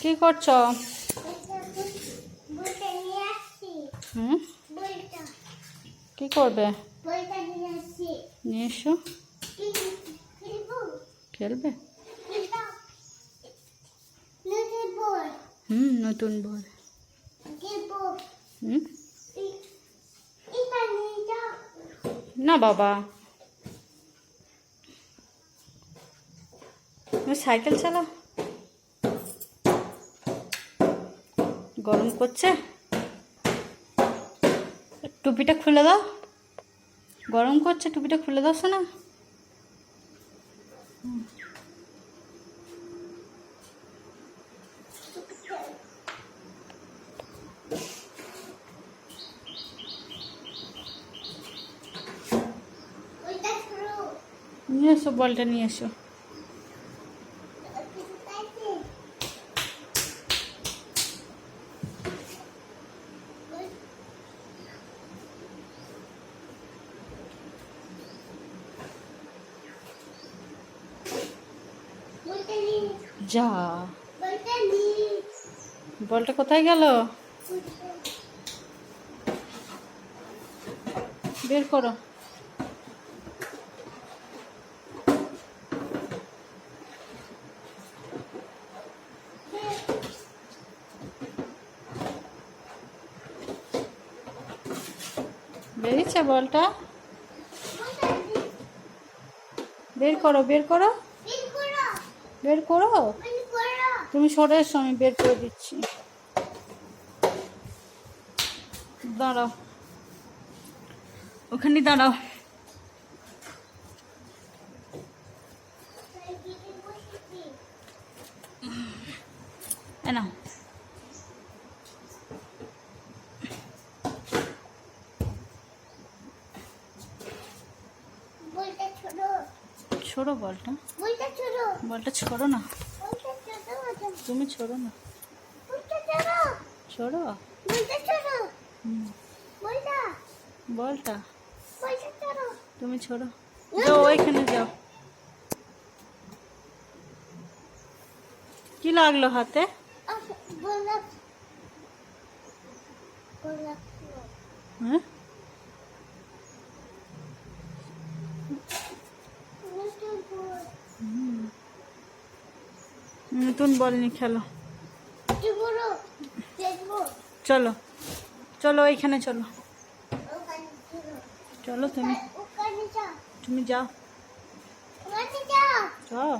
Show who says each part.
Speaker 1: কি করছ? হুম? কি করবে?
Speaker 2: নিয়ে
Speaker 1: এসো। খেলবে? হুম, নতুন
Speaker 2: কিনবো
Speaker 1: হুম? না বাবা। সাইকেল চালাও। গরম করছে। টুপিটা খুলে দাও। গরম করছে, টুপিটা খুলে দাও শোনা নিয়ে এসো, বলটা নিয়ে এসো। যা। বলটা কোথায় গেল? বের করো। বেরিয়েছে বলটা? বের করো বের করো। বের করো? তুমি সরে এসো আমি বের করে দিচ্ছি। দাঁড়াও। ওখানে দাঁড়াও।
Speaker 2: বইটা ছোট।
Speaker 1: বলটা। বলটা ছোড়ো না। তুমি ছোড়ো না। ছোড়ো? বলটা। তুমি ছোড়ো। যাও ওইখানে যাও। কি লাগল হাতে। হ্যাঁ
Speaker 2: নতুন ফুল।
Speaker 1: হুম। নতুন বল নিয়ে খেলো। চলো চলো এইখানে চলো চলো তুমি তুমি যাও
Speaker 2: চ যাও।
Speaker 1: যাও